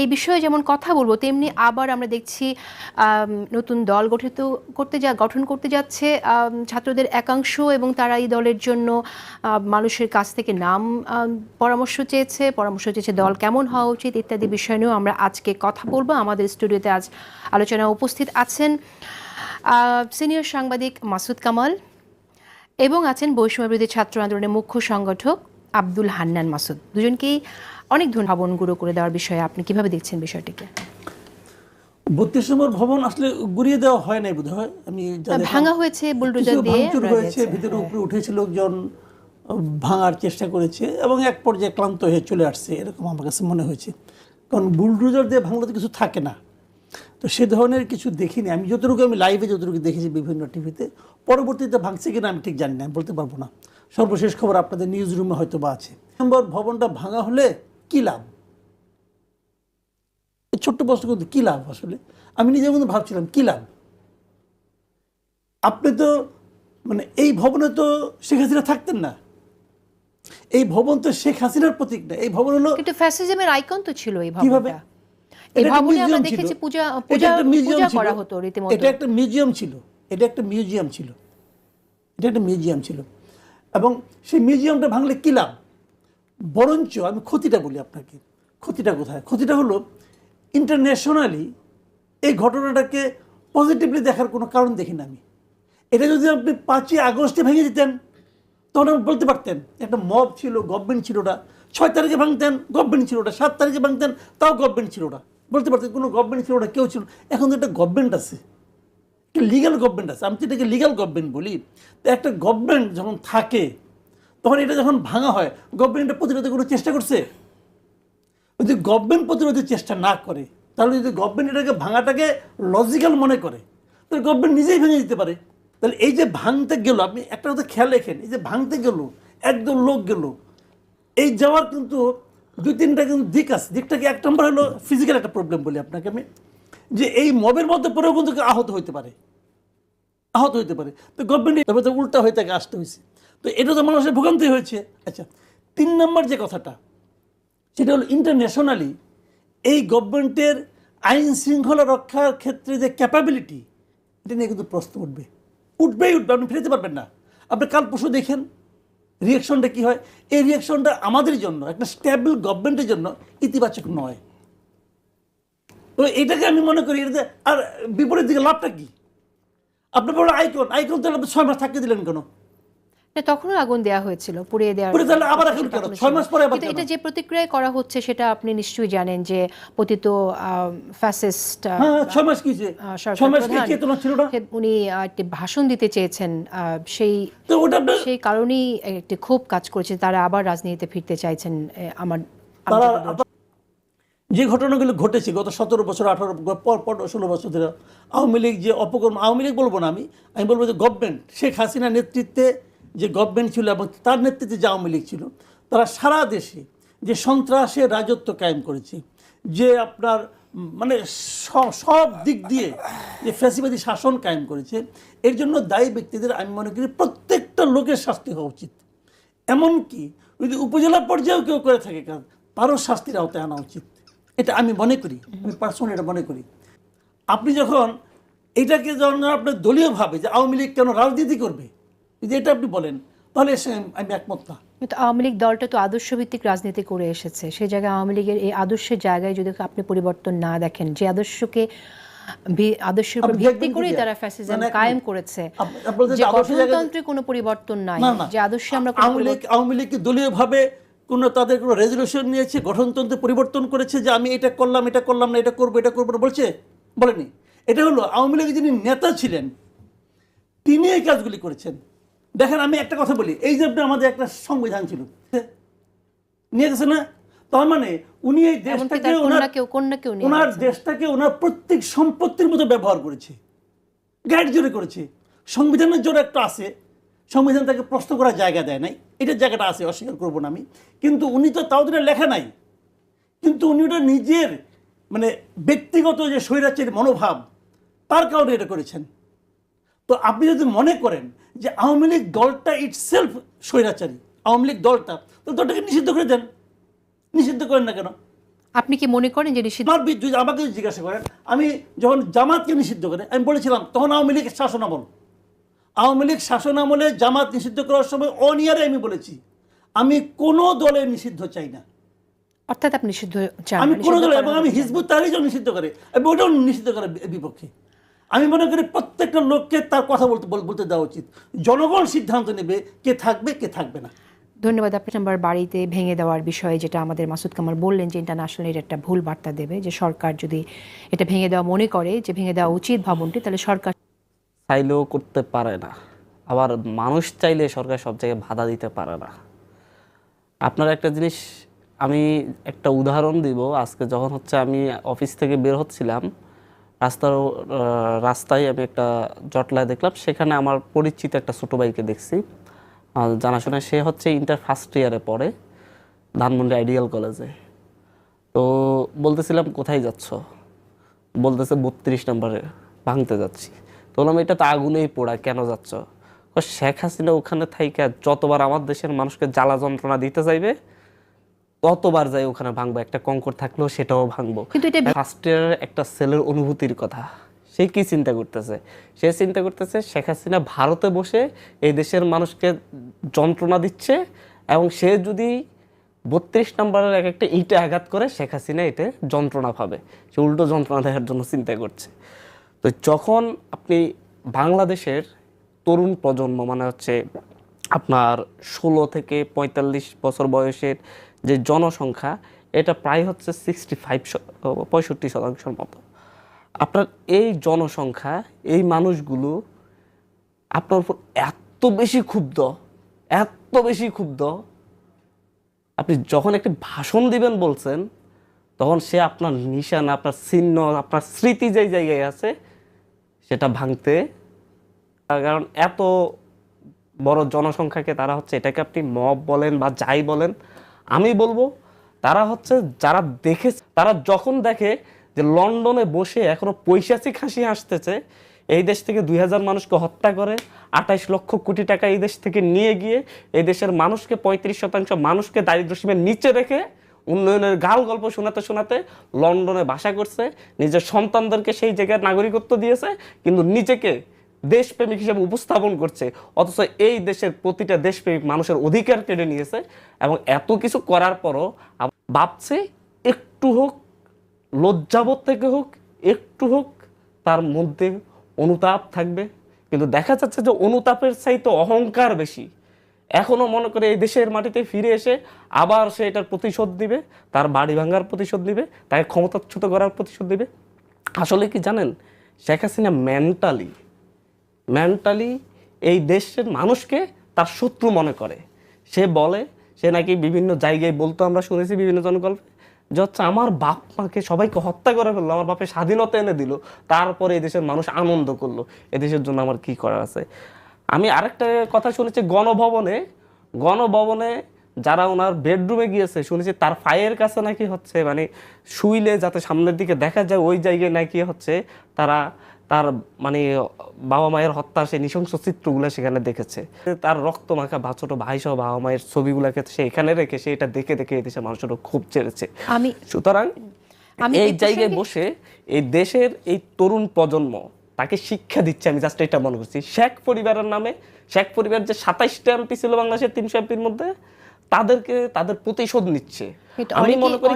এই বিষয়ে যেমন কথা বলব, তেমনি আবার আমরা দেখছি নতুন দল গঠিত করতে যা, গঠন করতে যাচ্ছে ছাত্রদের একাংশ এবং তারা এই দলের জন্য মানুষের কাছ থেকে নাম পরামর্শ চেয়েছে পরামর্শ চেয়েছে দল কেমন হওয়া উচিত ইত্যাদি বিষয় নিয়েও আমরা আজকে কথা বলব। আমাদের স্টুডিওতে আজ আলোচনা উপস্থিত আছেন সিনিয়র সাংবাদিক মাসুদ কামাল এবং আছেন বৈষম্যবিরোধী ছাত্র আন্দোলনের মুখ্য সংগঠক আব্দুল হান্নান মাসুদ। দুজনকেই অনেক ধরনের ভাবন গুঁড়ো করে দেওয়ার বিষয়ে আপনি কীভাবে দেখছেন বিষয়টিকে? বত্রিশ নম্বর ভবন আসলে গুড়িয়ে দেওয়া হয় নাই বোধ হয় আমি ভাঙা হয়েছে বুলডোজার দিয়ে ভাঙচুর হয়েছে ভিতরে উপরে উঠেছে লোকজন ভাঙার চেষ্টা করেছে এবং এক পর্যায়ে ক্লান্ত হয়ে চলে আসছে এরকম আমার কাছে মনে হয়েছে। কারণ বুলডোজার দিয়ে ভাঙলে তো কিছু থাকে না। তো সে ধরনের কিছু দেখিনি। আমি যতটুকু আমি লাইভে যতটুকু দেখেছি বিভিন্ন টিভিতে পরবর্তীতে ভাঙছে কিনা আমি ঠিক জানি না আমি বলতে পারব না। সর্বশেষ খবর আপনাদের নিউজ রুমে হয়তো বা আছে। নম্বর ভবনটা ভাঙা হলে কী লাভ? ছোট্ট প্রশ্ন কিন্তু কী লাভ আসলে? আমি নিজের মধ্যে ভাবছিলাম কী লাভ? আপনি তো মানে এই ভবনে তো শেখ হাসিনা থাকতেন না। এই ভবন তো শেখ হাসিনার প্রতীক না। এই ভবন হলো কিন্তু ফ্যাসিজমের আইকন তো ছিল এই কীভাবে? এই ভবনে আমরা দেখেছি পূজা পূজা পূজা। করা হতো রীতিমতো। এটা একটা মিউজিয়াম ছিল। এটা একটা মিউজিয়াম ছিল। এটা একটা মিউজিয়াম ছিল। এবং সেই মিউজিয়ামটা ভাঙলে কি লাভ? বরঞ্চ আমি ক্ষতিটা বলি আপনাকে। ক্ষতিটা কোথায়? ক্ষতিটা হলো ইন্টারন্যাশনালি এই ঘটনাটাকে পজিটিভলি দেখার কোনো কারণ দেখি না আমি। এটা যদি আপনি পাঁচই আগস্টে ভেঙে দিতেন, তখন আপনি বলতে পারতেন, একটা মব ছিল গভর্নমেন্ট ছিল ওটা। ছয় তারিখে ভাঙতেন গভর্নমেন্ট ছিল ওটা। সাত তারিখে ভাঙতেন, তাও গভর্নমেন্ট ছিল ওটা। বলতে পারতেন, কোনো গভর্নমেন্ট ছিল ওটা, কেউ ছিল এখন তো একটা গভর্নমেন্ট আছে। একটা লিগাল গভর্নমেন্ট আছে। আমি তো এটাকে লিগাল গভর্নমেন্ট বলি। তো একটা গভর্নমেন্ট যখন থাকে তখন এটা যখন ভাঙা হয় গভর্নমেন্ট এটা প্রতিরোধের কোনো চেষ্টা করছে? যদি গভর্নমেন্ট প্রতিরোধের চেষ্টা না করে, তাহলে যদি গভর্নমেন্ট এটাকে ভাঙাটাকে লজিক্যাল মনে করে, তাহলে গভর্নমেন্ট নিজেই ভেঙে দিতে পারে। তাহলে এই যে ভাঙতে গেল, আপনি একটা কথা খেয়াল রেখেন, এই যে ভাঙতে গেল একদম লোক গেল, এই যাওয়ার কিন্তু দুই তিনটা কিন্তু দিক আছে। দিকটাকে এক নম্বর হলো ফিজিক্যাল একটা প্রবলেম বলি আপনাকে আমি, যে এই মবের মধ্যে পরেও কিন্তু আহত হইতে পারে। আহত হইতে পারে। তো গভর্নমেন্ট তবে তো উল্টা হয়ে তাকে আসতে হয়েছে তো এটা তো মানুষের ভোগান্তি হয়েছে। আচ্ছা তিন নম্বর যে কথাটা, সেটা হলো ইন্টারন্যাশনালি এই গভর্নমেন্টের আইন শৃঙ্খলা রক্ষার ক্ষেত্রে যে ক্যাপাবিলিটি এটা নিয়ে কিন্তু প্রশ্ন উঠবে। উঠবেই উঠবে, আপনি ফেরতে পারবেন না। আপনি কাল পরশু দেখেন রিয়াকশনটা কি হয়? এই রিয়াকশনটা আমাদের জন্য, একটা স্টেবল গভর্নমেন্টের জন্য ইতিবাচক নয়। তো এটাকে আমি মনে করি, এটাতে আর বিপরীত দিকে লাভটা কি? আপনি বড় আইকন আইকন তাহলে আপনি ছয় মাস থাকতে দিলেন কেন? না, তখনও আগুন দেওয়া হয়েছিল পুড়িয়ে পুড়িয়ে তাহলে আবার এখন কেন? ছয় মাস পরে আবার এটা যে প্রতিক্রিয়া করা হচ্ছে সেটা আপনি নিশ্চয়ই জানেন যে পতিত ফ্যাসিস্ট হ্যাঁ ছয় মাস কিছে ছয় মাস কি চেতনা ছিল না উনি একটি ভাষণ দিতে চেয়েছেন সেই সেই কারণেই একটি ক্ষোভ কাজ করেছে তারা আবার রাজনীতিতে ফিরতে চাইছেন আমার যে ঘটনাগুলো ঘটেছে গত সতেরো বছর আঠারো পর পর ষোলো বছর ধরে আওয়ামী লীগ যে অপকর্ম আওয়ামী লীগ বলব না আমি আমি বলব যে গভর্নমেন্ট শেখ হাসিনার নেতৃত্বে যে গভর্নমেন্ট ছিল এবং তার নেতৃত্বে যে আওয়ামী লীগ ছিল, তারা সারা দেশে যে সন্ত্রাসের রাজত্ব কায়েম করেছে, যে আপনার মানে সব দিক দিয়ে যে ফ্যাসিবাদী শাসন কায়েম করেছে, এর জন্য দায়ী ব্যক্তিদের আমি মনে করি প্রত্যেকটা লোকের শাস্তি হওয়া উচিত। এমনকি যদি উপজেলা পর্যায়েও কেউ করে থাকে কাজ তারও শাস্তির আওতায় আনা উচিত। এটা আমি মনে করি, আমি পার্সোনালি এটা মনে করি। আপনি যখন এটাকে যখন আপনার দলীয়ভাবে যে আওয়ামী লীগ কেন রাজনীতি করবে যদি এটা আপনি বলেন তাহলে আমি একমত না। কিন্তু আওয়ামী লীগ দলটা তো আদর্শ ভিত্তিক রাজনীতি করে এসেছে। সেই জায়গায় আওয়ামী লীগের এই আদর্শের জায়গায় যদি আপনি পরিবর্তন না দেখেন যে আদর্শকে আদর্শের উপর ভিত্তি তারা ফ্যাসিজম মানে কায়েম করেছে যে গঠনতন্ত্রে কোনো পরিবর্তন নাই যে আদর্শে আমরা আওয়ামী লীগ আওয়ামী লীগ কি দলীয়ভাবে কোনো তাদের কোনো রেজলিউশন নিয়েছে গঠনতন্ত্র পরিবর্তন করেছে যে আমি এটা করলাম এটা করলাম না এটা করব এটা করব না বলছে? বলেনি। এটা হলো আওয়ামী লীগের যিনি নেতা ছিলেন তিনি এই কাজগুলি করেছেন। দেখেন আমি একটা কথা বলি এই যে আমাদের একটা সংবিধান ছিল নিয়ে গেছে না? তার মানে উনি এই দেশটাকে ওনার ওনার দেশটাকে ওনার প্রত্যেক সম্পত্তির মতো ব্যবহার করেছে গাইড জোরে করেছে। সংবিধানের জোরে একটা আছে সংবিধান তাকে প্রশ্ন করার জায়গা দেয় নাই এটার জায়গাটা আছে অস্বীকার করব না আমি। কিন্তু উনি তো তাও তো লেখা নাই কিন্তু উনি ওটা নিজের মানে ব্যক্তিগত যে স্বৈরাচারী মনোভাব তার কারণে এটা করেছেন। তো আপনি যদি মনে করেন যে আওয়ামী লীগ দলটা ইটসেলফ স্বৈরাচারী আওয়ামী লীগ দলটা তো দলটাকে নিষিদ্ধ করে দেন। নিষিদ্ধ করেন না কেন? আপনি কি মনে করেন যে নিষিদ্ধ আমার যদি আমাকে জিজ্ঞাসা করেন আমি যখন জামাতকে নিষিদ্ধ করে আমি বলেছিলাম তখন আওয়ামী লীগ শাসন আমল আওয়ামী লীগ শাসন আমলে জামাত নিষিদ্ধ করার সময় অনিয়ারে আমি বলেছি আমি কোনো দলে নিষিদ্ধ চাই না। অর্থাৎ আপনি নিষিদ্ধ চান আমি কোনো দলে এবং আমি। হিজবুত তারিজও নিষিদ্ধ করে আমি ওটাও নিষিদ্ধ করে বিপক্ষে। আমি মনে করি প্রত্যেকটা লোককে তার কথা বলতে বলতে দেওয়া উচিত। জনগণ সিদ্ধান্ত নেবে কে থাকবে কে থাকবে না। ধন্যবাদ আপনি নাম্বার বাড়িতে ভেঙে দেওয়ার বিষয়ে যেটা আমাদের মাসুদ কামাল বললেন যে ইন্টারন্যাশনাল এর একটা ভুল বার্তা দেবে যে সরকার যদি এটা ভেঙে দেওয়া মনে করে যে ভেঙে দেওয়া উচিত ভবনটি তাহলে সরকার চাইলেও করতে পারে না। আবার মানুষ চাইলে সরকার সব জায়গায় বাধা দিতে পারে না। আপনার একটা জিনিস আমি একটা উদাহরণ দিব। আজকে যখন হচ্ছে আমি অফিস থেকে বের হচ্ছিলাম রাস্তার রাস্তায় আমি একটা জটলায় দেখলাম। সেখানে আমার পরিচিত একটা ছোটো বাইকে দেখছি। জানাশোনা সে হচ্ছে ইন্টার ফার্স্ট ইয়ারে পড়ে ধানমন্ডি আইডিয়াল কলেজে। তো বলতেছিলাম, কোথায় যাচ্ছ? বলতেছে, বত্রিশ নম্বরে ভাঙতে যাচ্ছি। তো বললাম, এটা তো আগুনেই পোড়া, কেন যাচ্ছ? শেখ হাসিনা ওখানে থাইকা যতবার আমার দেশের মানুষকে জ্বালা যন্ত্রণা দিতে চাইবে ততবার যাই ওখানে ভাঙবো? একটা কঙ্কর থাকলেও সেটাও ভাঙবো। কিন্তু এটা ফার্স্ট একটা ছেলের অনুভূতির কথা। সে কি চিন্তা করতেছে? সে চিন্তা করতেছে শেখ হাসিনা ভারতে বসে এই দেশের মানুষকে যন্ত্রণা দিচ্ছে এবং সে যদি বত্রিশ নম্বরের এক একটা ইটে আঘাত করে শেখ হাসিনা এতে যন্ত্রণা পাবে। সে উল্টো যন্ত্রণা দেওয়ার জন্য চিন্তা করছে। তো যখন আপনি বাংলাদেশের তরুণ প্রজন্ম মানে হচ্ছে আপনার ষোলো থেকে পঁয়তাল্লিশ বছর বয়সের যে জনসংখ্যা, এটা প্রায় হচ্ছে সিক্সটি ফাইভ পঁয়ষট্টি শতাংশের মতো। আপনার এই জনসংখ্যা, এই মানুষগুলো আপনার উপর এত বেশি ক্ষুব্ধ, এত বেশি ক্ষুব্ধ, আপনি যখন একটি ভাষণ দিবেন বলছেন, তখন সে আপনার নিশান, আপনার চিহ্ন, আপনার স্মৃতি যেই জায়গায় আছে, সেটা ভাঙতে কারণ এত বড় জনসংখ্যাকে তারা হচ্ছে এটাকে আপনি মব বলেন বা যাই বলেন আমি বলব, তারা হচ্ছে যারা দেখে, তারা যখন দেখে যে লন্ডনে বসে এখনও পৈশাচিক হাসি আসতেছে এই দেশ থেকে দুই হাজার মানুষকে হত্যা করে, আঠাইশ লক্ষ কোটি টাকা এই দেশ থেকে নিয়ে গিয়ে এই দেশের মানুষকে, পঁয়ত্রিশ শতাংশ মানুষকে দারিদ্র সীমার নিচে রেখে উন্নয়নের গাল গল্প শোনাতে শোনাতে লন্ডনে বাসা করছে, নিজের সন্তানদেরকে সেই জায়গায় নাগরিকত্ব দিয়েছে, কিন্তু নিজেকে দেশপ্রেমিক হিসেবে উপস্থাপন করছে, অথচ এই দেশের প্রতিটা দেশপ্রেমিক মানুষের অধিকার কেড়ে নিয়েছে এবং এত কিছু করার পরও ভাবছে একটু হোক, লজ্জাবোধ থেকে হোক, একটু হোক, তার মধ্যে অনুতাপ থাকবে। কিন্তু দেখা যাচ্ছে যে অনুতাপের চাইতে অহংকার বেশি। এখনও মনে করে এই দেশের মাটিতে ফিরে এসে আবার সে এটার প্রতিশোধ দিবে তার বাড়ি ভাঙার প্রতিশোধ দিবে তাকে ক্ষমতাচ্যুত করার প্রতিশোধ দিবে আসলে কি জানেন, শেখ হাসিনা মেন্টালি মেন্টালি এই দেশের মানুষকে তার শত্রু মনে করে। সে বলে, সে নাকি বিভিন্ন জায়গায় বলতো, আমরা শুনেছি বিভিন্ন জনগল্পে, যে হচ্ছে আমার বাপ মাকে সবাইকে হত্যা করে ফেলল, আমার বাপে স্বাধীনতা এনে দিল, তারপরে দেশের মানুষ আনন্দ করল। এদেশের জন্য আমার কি করার আছে? আমি আরেকটা কথা শুনেছি, গণভবনে গণভবনে যারা ওনার বেডরুমে গিয়েছে, শুনেছি তার ফায়ের কাছে নাকি হচ্ছে মানে শুইলে যাতে সামনের দিকে দেখা যায়, ওই জায়গায় নাকি হচ্ছে তারা তার মানে বাবা মায়ের হত্যার সেই নৃশংস চিত্রগুলো সেখানে দেখেছে। তার রক্ত মাখা বা ছোট ভাই সহ বাবা মায়ের ছবিগুলোকে সে এখানে রেখে সে এটা দেখে দেখে এই দেশের মানুষের খুব চেড়েছে আমি সুতরাং আমি এই এই জায়গায় বসে এই দেশের এই তরুণ প্রজন্ম তাকে শিক্ষা দিচ্ছে আমি জাস্ট এটা মনে করছি। শেখ পরিবারের নামে শেখ পরিবার যে সাতাইশটা এমপি ছিল বাংলাদেশের তিনশো এমপির মধ্যে তাদেরকে তাদের প্রতিশোধ নিচ্ছে। আমি মনে করি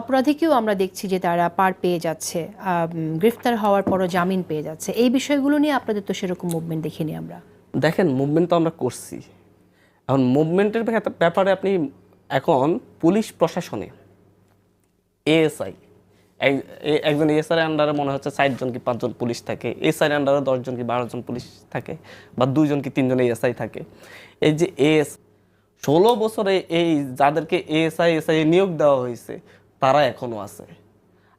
অপরাধীকেও আমরা দেখছি যে তারা পার পেয়ে যাচ্ছে গ্রেফতার হওয়ার পরও জামিন পেয়ে যাচ্ছে। এই বিষয়গুলো নিয়ে আপনাদের তো সেরকম মুভমেন্ট দেখিনি আমরা। দেখেন মুভমেন্ট তো আমরা করছি। এখন মুভমেন্টের ব্যাপারে আপনি এখন পুলিশ প্রশাসনে এএসআই একজন এএসআই আন্ডারে মনে হচ্ছে ষাটজন কি পাঁচজন পুলিশ থাকে এসআই আন্ডারে দশজন কি বারোজন পুলিশ থাকে, বা দুইজন কি তিনজন এএসআই থাকে। এই যে এএস ষোলো বছরে এই যাদেরকে এএসআই এসআই নিয়োগ দেওয়া হয়েছে তারা এখনও আছে।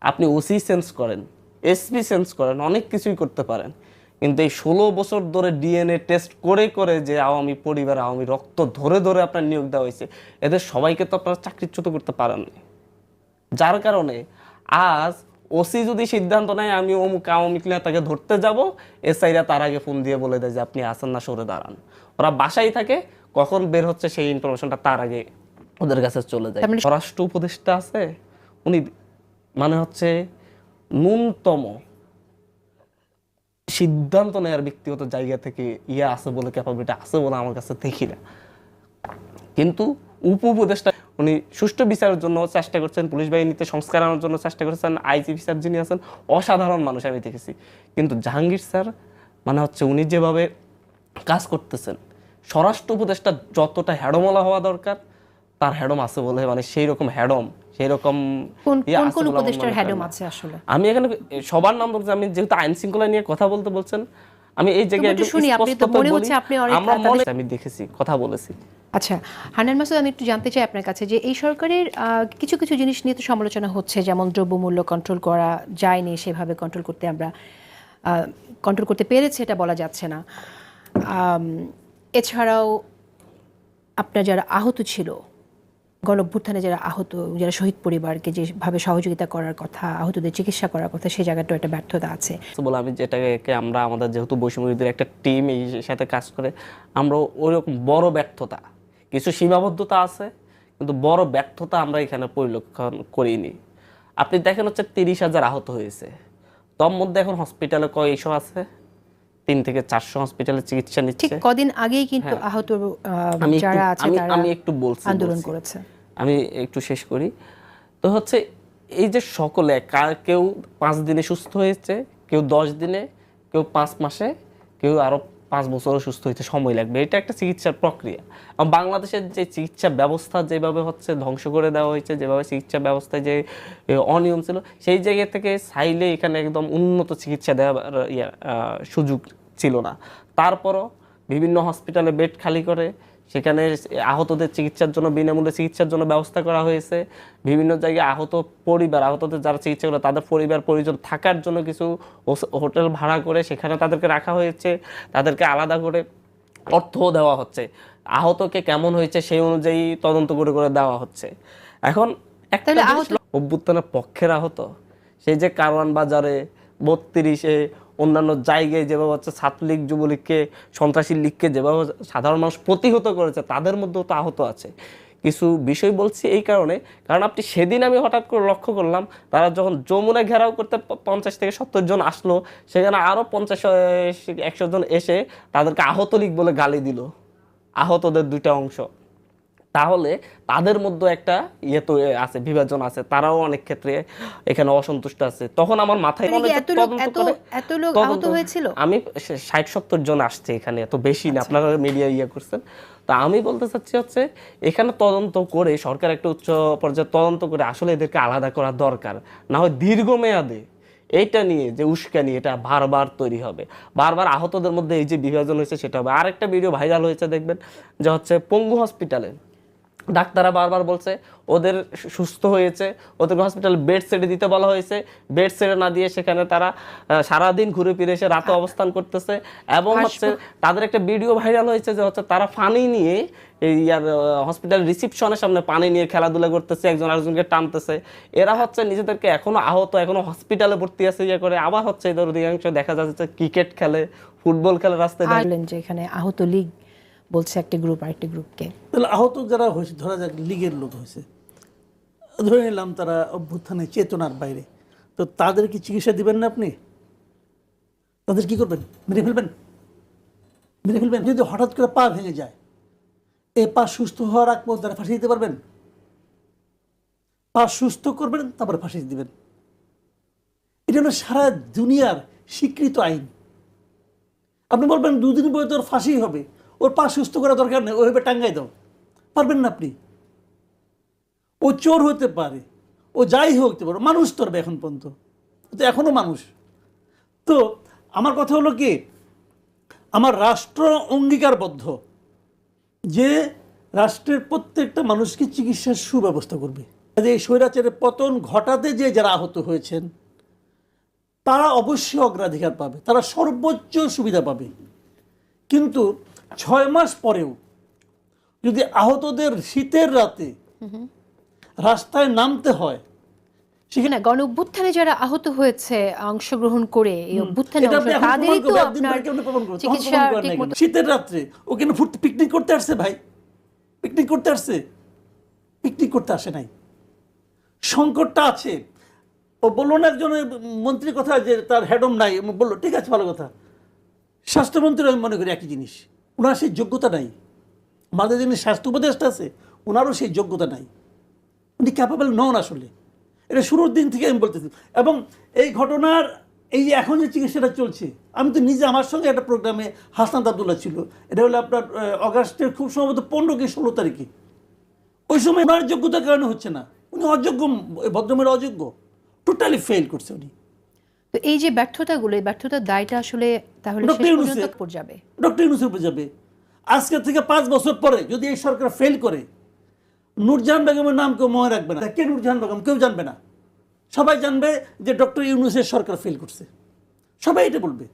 আপনি ওসি সেন্স করেন এসপি সেন্স করেন অনেক কিছুই করতে পারেন। কিন্তু এই ষোলো বছর ধরে ডিএনএ টেস্ট করে করে যে আওয়ামী পরিবার আওয়ামী রক্ত ধরে ধরে আপনার নিয়োগ দেওয়া হয়েছে এদের সবাইকে তো আপনারা চাকরিচ্যুত করতে পারেননি যার কারণে আজ ওসি যদি সিদ্ধান্ত নেয় আমি অমুক আওয়ামী তাকে ধরতে যাব এসআইরা তার আগে ফোন দিয়ে বলে দেয় যে আপনি আসেন না সরে দাঁড়ান। ওরা বাসায় থাকে কখন বের হচ্ছে সেই ইনফরমেশনটা তার আগে ওদের কাছে চলে যায়। মানে- স্বরাষ্ট্র উপদেষ্টা আছে উনি মানে হচ্ছে ন্যূনতম সিদ্ধান্ত নেওয়ার ব্যক্তিগত জায়গা থেকে ইয়ে আছে বলে ক্যাপাবিলিটি আছে বলে আমার কাছে দেখি না। কিন্তু উপ উপদেষ্টা উনি সুষ্ঠু বিচারের জন্য চেষ্টা করছেন, পুলিশ বাহিনীতে সংস্কার আনার জন্য চেষ্টা করেছেন আইজিপি স্যার যিনি আছেন, অসাধারণ মানুষ আমি দেখেছি। কিন্তু জাহাঙ্গীর স্যার মানে হচ্ছে উনি যেভাবে কাজ করতেছেন, স্বরাষ্ট্র উপদেষ্টা যতটা হ্যাডমলা হওয়া দরকার, তার হ্যাডম আছে বলে মানে সেই রকম হ্যাডম সেই রকম কোন উপদেষ্টার হ্যাডম আছে আসলে? আমি এখানে সবার নাম বলছি আমি যেহেতু আইন শৃঙ্খলা নিয়ে কথা বলতে বলছেন আমি এই জায়গায় একটু শুনি, আপনি তো মনে হচ্ছে আপনি অনেক আমরা মনে আমি দেখেছি কথা বলেছি। আচ্ছা হান্নান মাসুদ আমি একটু জানতে চাই আপনার কাছে যে এই সরকারের কিছু কিছু জিনিস নিয়ে তো সমালোচনা হচ্ছে যেমন দ্রব্যমূল্য কন্ট্রোল করা যায়নি সেভাবে কন্ট্রোল করতে আমরা কন্ট্রোল করতে পেরেছে এটা বলা যাচ্ছে না। এছাড়াও আপনার যারা আহত ছিল গণভ্যুত্থানে যারা আহত যারা শহীদ পরিবারকে যেভাবে সহযোগিতা করার কথা আহতদের চিকিৎসা করার কথা সেই জায়গাটাও একটা ব্যর্থতা আছে। বলে আমি যেটাকে আমরা আমাদের যেহেতু বৈষম্যবিরোধীর একটা টিম এই সাথে কাজ করে আমরা ওই রকম বড় ব্যর্থতা কিছু সীমাবদ্ধতা আছে কিন্তু বড় ব্যর্থতা আমরা এখানে পরিলক্ষণ করিনি। আপনি দেখেন হচ্ছে তিরিশ হাজার আহত হয়েছে তোর মধ্যে এখন হসপিটালে কয়শো আছে? তিন থেকে চারশো হসপিটালে চিকিৎসা নিচ্ছে। কদিন আগেই কিন্তু আহত হ্যাঁ। একটু- যারা আছে আমি- একটু বলছি আন্দোলন করেছে। আমি একটু শেষ করি। তো হচ্ছে এই যে সকলে, কার কেউ পাঁচ দিনে সুস্থ হয়েছে, কেউ দশ দিনে, কেউ পাঁচ মাসে, কেউ আরও পাঁচ বছরও সুস্থ হইতে সময় লাগবে। এটা একটা চিকিৎসার প্রক্রিয়া। আর বাংলাদেশের যে চিকিৎসা ব্যবস্থা যেভাবে হচ্ছে ধ্বংস করে দেওয়া হয়েছে, যেভাবে চিকিৎসা ব্যবস্থায় যে অনিয়ম ছিল, সেই জায়গা থেকে চাইলে এখানে একদম উন্নত চিকিৎসা দেওয়ার সুযোগ ছিল না। তারপরও বিভিন্ন হসপিটালে বেড খালি করে সেখানে আহতদের চিকিৎসার জন্য বিনামূল্যে চিকিৎসার জন্য ব্যবস্থা করা হয়েছে। বিভিন্ন জায়গায় আহত পরিবার আহতদের যারা চিকিৎসা করে তাদের পরিবার পরিজন থাকার জন্য কিছু হোটেল ভাড়া করে সেখানে তাদেরকে রাখা হয়েছে। তাদেরকে আলাদা করে অর্থও দেওয়া হচ্ছে। আহতকে কেমন হয়েছে সেই অনুযায়ী তদন্ত করে করে দেওয়া হচ্ছে। এখন একটা অভ্যুত্থানের পক্ষের আহত সেই যে কারওয়ান বাজারে বত্রিশে অন্যান্য জায়গায় যেভাবে হচ্ছে ছাত্রলীগ, যুবলীগকে, সন্ত্রাসী লীগকে যেভাবে সাধারণ মানুষ প্রতিহত করেছে, তাদের মধ্যেও তো আহত আছে। কিছু বিষয় বলছি এই কারণে, কারণ আপনি সেদিন আমি হঠাৎ করে লক্ষ্য করলাম, তারা যখন যমুনা ঘেরাও করতে পঞ্চাশ থেকে সত্তর জন আসলো, সেখানে আরও পঞ্চাশ, একশো জন এসে তাদেরকে আহত লীগ বলে গালি দিল। আহতদের দুইটা অংশ। তাহলে তাদের মধ্যে একটা ইয়ে তো আছে বিভাজন আছে। তারাও অনেক ক্ষেত্রে এখানে অসন্তুষ্ট আছে। তখন আমার মাথায় মানে এত লোক- এত- এত লোক আহত হয়েছিল? আমি ষাট সত্তর জন আসছে এখানে এত বেশি আচ্ছা। না আপনারা মিডিয়া ইয়ে করছেন। তা আমি বলতে চাচ্ছি হচ্ছে এখানে তদন্ত করে সরকার একটা উচ্চ পর্যায়ে তদন্ত করে আসলে এদেরকে আলাদা করা দরকার। না হয় দীর্ঘমেয়াদে এইটা নিয়ে যে উস্কানি এটা বারবার তৈরি হবে। বারবার আহতদের মধ্যে এই যে বিভাজন হয়েছে সেটা হবে। আরেকটা ভিডিও ভাইরাল হয়েছে দেখবেন যে হচ্ছে পঙ্গু হসপিটালে ডাক্তাররা বারবার বলছে ওদের সুস্থ হয়েছে ওদেরকে হসপিটালে বেড সেটে দিতে বলা হয়েছে। বেড সেটে না দিয়ে সেখানে তারা সারাদিন ঘুরে ফিরে এসে রাতে অবস্থান করতেছে এবং হচ্ছে তাদের একটা ভিডিও ভাইরাল হয়েছে যে হচ্ছে তারা পানি নিয়ে এই ইয়ার হসপিটাল রিসিপশনের সামনে পানি নিয়ে খেলাধুলা করতেছে একজন আরেকজনকে টানতেছে। এরা হচ্ছে নিজেদেরকে এখনও আহত এখনও হসপিটালে ভর্তি আছে ইয়ে করে। আবার হচ্ছে এদের অধিকাংশ দেখা যাচ্ছে ক্রিকেট খেলে ফুটবল খেলে রাস্তায়। যে এখানে আহত লীগ বলছে একটা গ্রুপ আরেকটা গ্রুপকে তাহলে আহত যারা হয়েছে, ধরা যাক লীগের লোক হয়েছে, ধরে নিলাম তারা অভ্যুত্থানে চেতনার বাইরে। তো তাদের কি চিকিৎসা দিবেন না আপনি? তাদের কি করবেন? মেরে ফেলবেন? মেরে ফেলবেন? যদি হঠাৎ করে পা ভেঙে যায়, এ পা সুস্থ হওয়ার আগ পর্যন্ত তারা ফাঁসি দিতে পারবেন? পা সুস্থ করবেন, তারপরে ফাঁসি দিবেন। এটা হলো সারা দুনিয়ার স্বীকৃত আইন। আপনি বলবেন, দুদিন পরে তোর ফাঁসি হবে। ওর পা সুস্থ করা দরকার নেই, ওইভাবে টাঙ্গাই দাও। পারবেন না আপনি। ও চোর হতে পারে, ও যাই হতে পারে, মানুষ তো হবে এখন পর্যন্ত। তো এখনও মানুষ। তো আমার কথা হলো কি, আমার রাষ্ট্র অঙ্গীকারবদ্ধ। যে রাষ্ট্রের প্রত্যেকটা মানুষকে চিকিৎসার সুব্যবস্থা করবে। এই স্বৈরাচারের পতন ঘটাতে যে যারা আহত হয়েছেন, তারা অবশ্যই অগ্রাধিকার পাবে, তারা সর্বোচ্চ সুবিধা পাবে। কিন্তু ছয় মাস পরেও যদি আহতদের শীতের রাতে রাস্তায় নামতে হয় সেখানে গণ অভ্যুত্থানে যারা আহত হয়েছে অংশগ্রহণ করে এই অভ্যুত্থানে তাদেরই তো আপনার চিকিৎসা? শীতের রাত্রে ও কেন ফুট পিকনিক করতে আসছে ভাই? পিকনিক করতে আসছে? পিকনিক করতে আসে নাই। সংকটটা আছে। ও বলল না একজন মন্ত্রীর কথা যে তার হেডম নাই। বলল ঠিক আছে ভালো কথা। স্বাস্থ্যমন্ত্রী আমি মনে করি একই জিনিস। ওনার সেই যোগ্যতা নাই। আমাদের যিনি স্বাস্থ্য উপদেষ্টা আছে ওনারও সেই যোগ্যতা নাই। উনি ক্যাপাবল নন আসলে। এটা শুরুর দিন থেকে আমি বলতেছি। এবং এই ঘটনার, এই যে এখন যে চিকিৎসাটা চলছে, আমি তো নিজে আমার সঙ্গে একটা প্রোগ্রামে হাসান আবদুল্লাহ ছিল। এটা হলো আপনার অগাস্টের খুব সম্ভবত পনেরো কি ষোলো তারিখে। ওই সময় ওনার যোগ্যতার কারণে হচ্ছে না। উনি অযোগ্য ভদ্রমের অযোগ্য। টোটালি ফেল করছে উনি। তো এই যে ব্যর্থতাগুলো এই ব্যর্থতার দায়টা আসলে তাহলে ডক্টর শেষ পর্যন্ত যাবে? ডক্টর ইউনুসের উপরে যাবে। আজকে থেকে পাঁচ বছর পরে যদি এই সরকার ফেল করে নূরজাহান বেগমের নাম কেউ মনে রাখবে না। কে নূরজাহান বেগম? কেউ জানবে না। সবাই জানবে যে ডক্টর ইউনুসের সরকার ফেল করছে। সবাই এটা বলবে।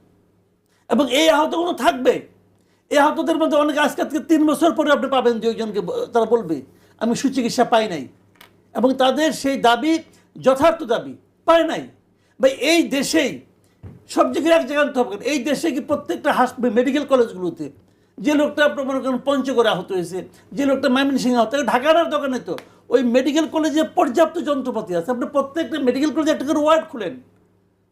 এবং এই আহতগুলো থাকবে। এই আহতদের মধ্যে অনেকে আজকে থেকে তিন বছর পরে আপনি পাবেন দুইজনকে তারা বলবে আমি সুচিকিৎসা পাই নাই। এবং তাদের সেই দাবি যথার্থ দাবি পায় নাই। ভাই এই দেশেই সব জায়গায় এক জায়গায় আনতে হবে এই দেশে কি প্রত্যেকটা হাসপাতাল মেডিকেল কলেজগুলোতে যে লোকটা আপনার মনে করেন পঞ্চগড়ে আহত হয়েছে যে লোকটা ময়মনসিংহে আহত ঢাকার আর দোকানে তো ওই মেডিকেল কলেজে পর্যাপ্ত যন্ত্রপাতি আছে। আপনি প্রত্যেকটা মেডিকেল কলেজে একটা করে ওয়ার্ড খুলেন।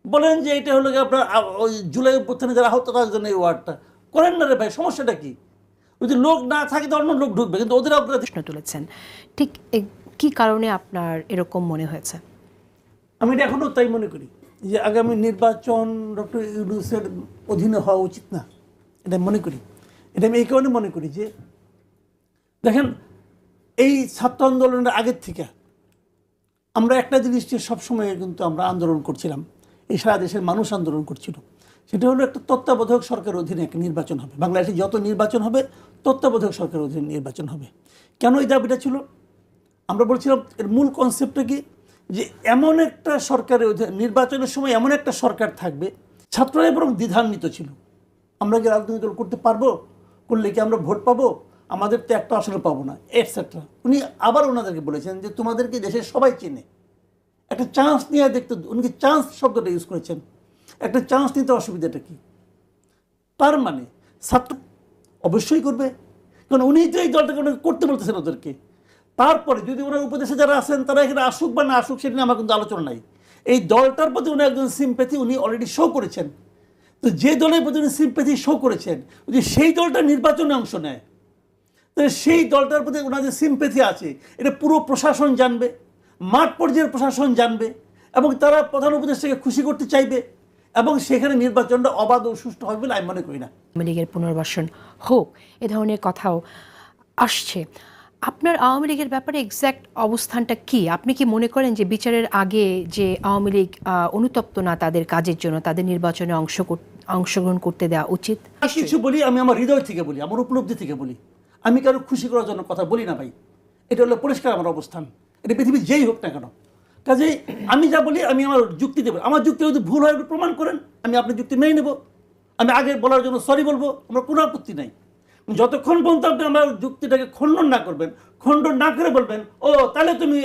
বলেন যে এটা হলো আপনার ওই জুলাই অভ্যুত্থানে যারা আহত তাদের জন্য এই ওয়ার্ডটা করেন না রে ভাই সমস্যাটা কি? যদি লোক না থাকে তো অন্য লোক ঢুকবে কিন্তু ওদের অগ্রাধিকার প্রশ্ন তুলেছেন। ঠিক কি কারণে আপনার এরকম মনে হয়েছে? আমি এটা এখনও তাই মনে করি। যে আগামী নির্বাচন ডক্টর ইউনুসের অধীনে হওয়া উচিত না। এটা মনে করি। এটা আমি এই কারণে মনে করি যে, দেখেন, এই ছাত্র আন্দোলনের আগের থেকে আমরা একটা জিনিস যে সবসময় কিন্তু আমরা আন্দোলন করছিলাম। এই সারা দেশের মানুষ আন্দোলন করছিল। সেটা হলো একটা তত্ত্বাবধায়ক সরকার অধীনে একটা নির্বাচন হবে। বাংলাদেশে যত নির্বাচন হবে, তত্ত্বাবধায়ক সরকারের অধীনে নির্বাচন হবে। কেন এই দাবিটা ছিল? আমরা বলছিলাম এর মূল কনসেপ্টটা কি? যে এমন একটা সরকারের নির্বাচনের সময় এমন একটা সরকার থাকবে ছাত্ররা বরং দ্বিধান্বিত ছিল। আমরা কি রাজনৈতিক দল করতে পারব? করলে কি আমরা ভোট পাবো? আমাদের তো একটা আসলে পাবো না এটসেট্রা উনি আবার ওনাদেরকে বলেছেন যে, তোমাদেরকে দেশের সবাই চেনে। একটা চান্স নিয়ে দেখতে, উনি চান্স শব্দটা ইউজ করেছেন? একটা চান্স নিতে অসুবিধাটা কি? তার মানে ছাত্র অবশ্যই করবে। কারণ উনি তো এই দলটাকে করতে বলতেছেন ওদেরকে। তারপরে যদি ওনার উপদেশে যারা আছেন, তারা এখানে আসুক বা না আসুক, সেটা নিয়ে আমার কিন্তু আলোচনা নাই। এই দলটার প্রতি উনি একজন সিম্প্যাথি উনি অলরেডি শো করেছেন। তো যে দলের প্রতি উনি সিম্প্যাথি শো করেছেন যদি সেই দলটা নির্বাচনে অংশ নেয়। তাহলে সেই দলটার প্রতি ওনার যে সিম্প্যাথি আছে, এটা পুরো প্রশাসন জানবে, মাঠ পর্যায়ের প্রশাসন জানবে, এবং তারা প্রধান উপদেষ্টাকে খুশি করতে চাইবে, এবং সেখানে নির্বাচনটা অবাধ ও সুষ্ঠু হবে বলে আমি মনে করি না। আওয়ামী লীগের পুনর্বাসন হোক, এ ধরনের কথাও আসছে। আপনার আওয়ামী লীগের ব্যাপারে এক্স্যাক্ট অবস্থানটা কি? আপনি কি মনে করেন যে বিচারের আগে যে আওয়ামী লীগ অনুতপ্ত না তাদের কাজের জন্য তাদের নির্বাচনে অংশ অংশগ্রহণ করতে দেওয়া উচিত? কিছু বলি আমি আমার হৃদয় থেকে বলি আমার উপলব্ধি থেকে বলি। আমি কারও খুশি করার জন্য কথা বলি না ভাই। এটা হলো পরিষ্কার আমার অবস্থান। এটা পৃথিবীর যেই হোক না কেন। কাজেই আমি যা বলি আমি আমার যুক্তি দেবো। আমার যুক্তি যদি ভুল হয় প্রমাণ করেন। আমি আপনার যুক্তি মেনে নেব। আমি আগে বলার জন্য সরি বলব। আমার কোনো আপত্তি নাই। যতক্ষণ পর্যন্ত আপনি আমার যুক্তিটাকে খণ্ডন না করবেন খণ্ডন না করে বলবেন ও তাহলে তুমি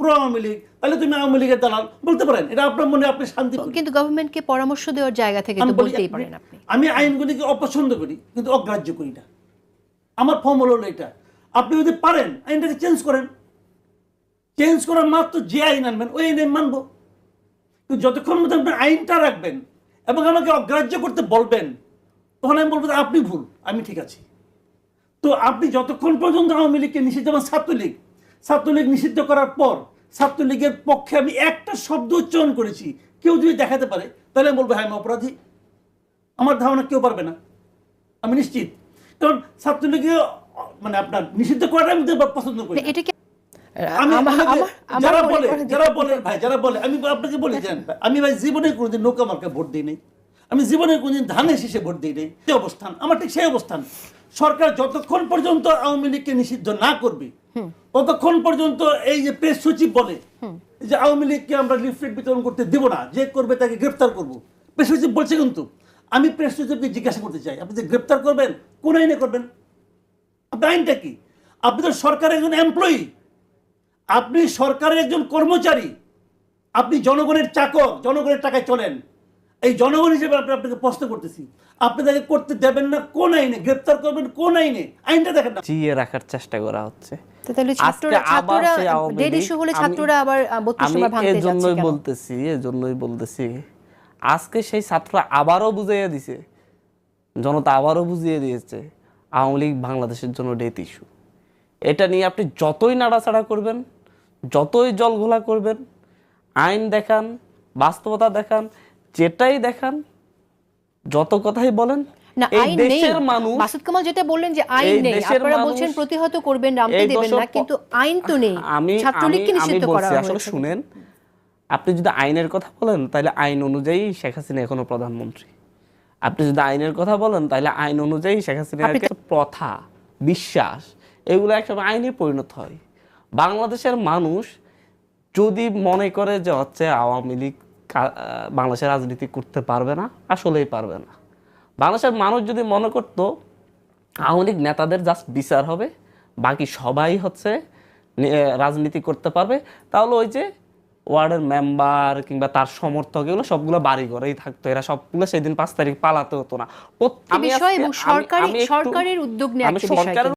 প্রো আওয়ামী লীগ তাহলে তুমি আওয়ামী লীগের দালাল বলতে পারেন। এটা আপনার মনে আপনি শান্তি কিন্তু গভর্নমেন্টকে পরামর্শ দেওয়ার জায়গা থেকে তো আমি বলতেই পারেন আপনি। আমি আইনগুলিকে অপছন্দ করি কিন্তু অগ্রাহ্য করি না। আমার ফর্মুলা হলো এটা। আপনি যদি পারেন আইনটাকে চেঞ্জ করেন। চেঞ্জ করার মাত্র যে আইন আনবেন ওই আইন আমি মানবো। কিন্তু যতক্ষণ মধ্যে আপনি আইনটা রাখবেন এবং আমাকে অগ্রাহ্য করতে বলবেন তখন আমি বলব যে আপনি ভুল আমি ঠিক আছি। তো আপনি যতক্ষণ পর্যন্ত আওয়ামী লীগকে নিষিদ্ধ যেমন ছাত্রলীগ ছাত্রলীগ নিষিদ্ধ করার পর ছাত্রলীগের পক্ষে আমি একটা শব্দ উচ্চারণ করেছি কেউ যদি দেখাতে পারে তাহলে আমি বলব হ্যাঁ আমি অপরাধী। আমার ধারণা কেউ পারবে না। আমি নিশ্চিত। কারণ ছাত্রলীগে মানে আপনার নিষিদ্ধ করাটা আমি পছন্দ করি যারা বলে যারা বলে ভাই যারা বলে আমি আপনাকে বলে জানেন আমি ভাই জীবনে কোনোদিন নৌকা মার্কা ভোট দিই নাই। আমি জীবনে কোনোদিন ধানের শীষে ভোট দিই নাই। সেই অবস্থান আমার ঠিক সেই অবস্থান। সরকার যতক্ষণ পর্যন্ত আওয়ামী লীগকে নিষিদ্ধ না করবে ততক্ষণ পর্যন্ত এই যে প্রেস সচিব বলে যে আওয়ামী লীগকে আমরা লিফলেট বিতরণ করতে দেব না যে করবে তাকে গ্রেফতার করব। প্রেস সচিব বলছে কিন্তু আমি প্রেস সচিবকে জিজ্ঞাসা করতে চাই আপনি যে গ্রেফতার করবেন কোন আইনে করবেন? আপনার আইনটা কি? আপনি তো সরকারের একজন এমপ্লয়ি আপনি সরকারের একজন কর্মচারী। আপনি জনগণের চাকর জনগণের টাকায় চলেন। এই জনগণ হিসেবে আপনি আপনাকে প্রশ্ন করতেছি। আপনি তাকে করতে দেবেন না কোন আইনে? গ্রেপ্তার করবেন কোন আইনে? আইনটা দেখেন না। জিয়ে রাখার চেষ্টা করা হচ্ছে। তাহলে ছাত্ররা আবার ছাত্ররা ডেড ইস্যু হলে ছাত্ররা আবার বত্রিশ আমি নম্বর ভাঙতে যাচ্ছে এজন্যই বলতেছি এজন্যই বলতেছি। আজকে সেই ছাত্ররা আবারও বুঝিয়ে দিছে। জনতা আবারও বুঝিয়ে দিয়েছে আওয়ামী লীগ বাংলাদেশের জন্য ডেথ ইস্যু এটা নিয়ে আপনি যতই নাড়াচাড়া করবেন যতই জল জলঘোলা করবেন আইন দেখান বাস্তবতা দেখান যেটাই দেখান যত কথাই বলেন না আইন নেই। মাসুদ কামাল যেটা বললেন যে আইন নেই আপনারা বলছেন প্রতিহত করবেন নামতে দেবেন না কিন্তু আইন তো নেই। ছাত্রলীগকে আমি- আমি নিষিদ্ধ করা আসলে শুনেন আপনি যদি আইনের কথা বলেন তাহলে আইন অনুযায়ী শেখ হাসিনা এখনও প্রধানমন্ত্রী। আপনি যদি আইনের কথা বলেন তাহলে আইন অনুযায়ী শেখ হাসিনার প্রথা বিশ্বাস এগুলো একসময় আইনে পরিণত হয়। বাংলাদেশের মানুষ যদি মনে করে যে হচ্ছে আওয়ামী লীগ বাংলাদেশের রাজনীতি করতে পারবে না আসলেই পারবে না। বাংলাদেশের মানুষ যদি মনে করতো আওয়ামী লীগ নেতাদের জাস্ট বিচার হবে বাকি সবাই হচ্ছে রাজনীতি করতে পারবে তাহলে ওই যে ওয়ার্ডের মেম্বার কিংবা তার সমর্থক এগুলো সবগুলো বাড়ি ঘরেই থাকতো। এরা সবগুলো সেদিন পাঁচ তারিখ পালাতে হতো না। সরকারের উদ্যোগ নেওয়া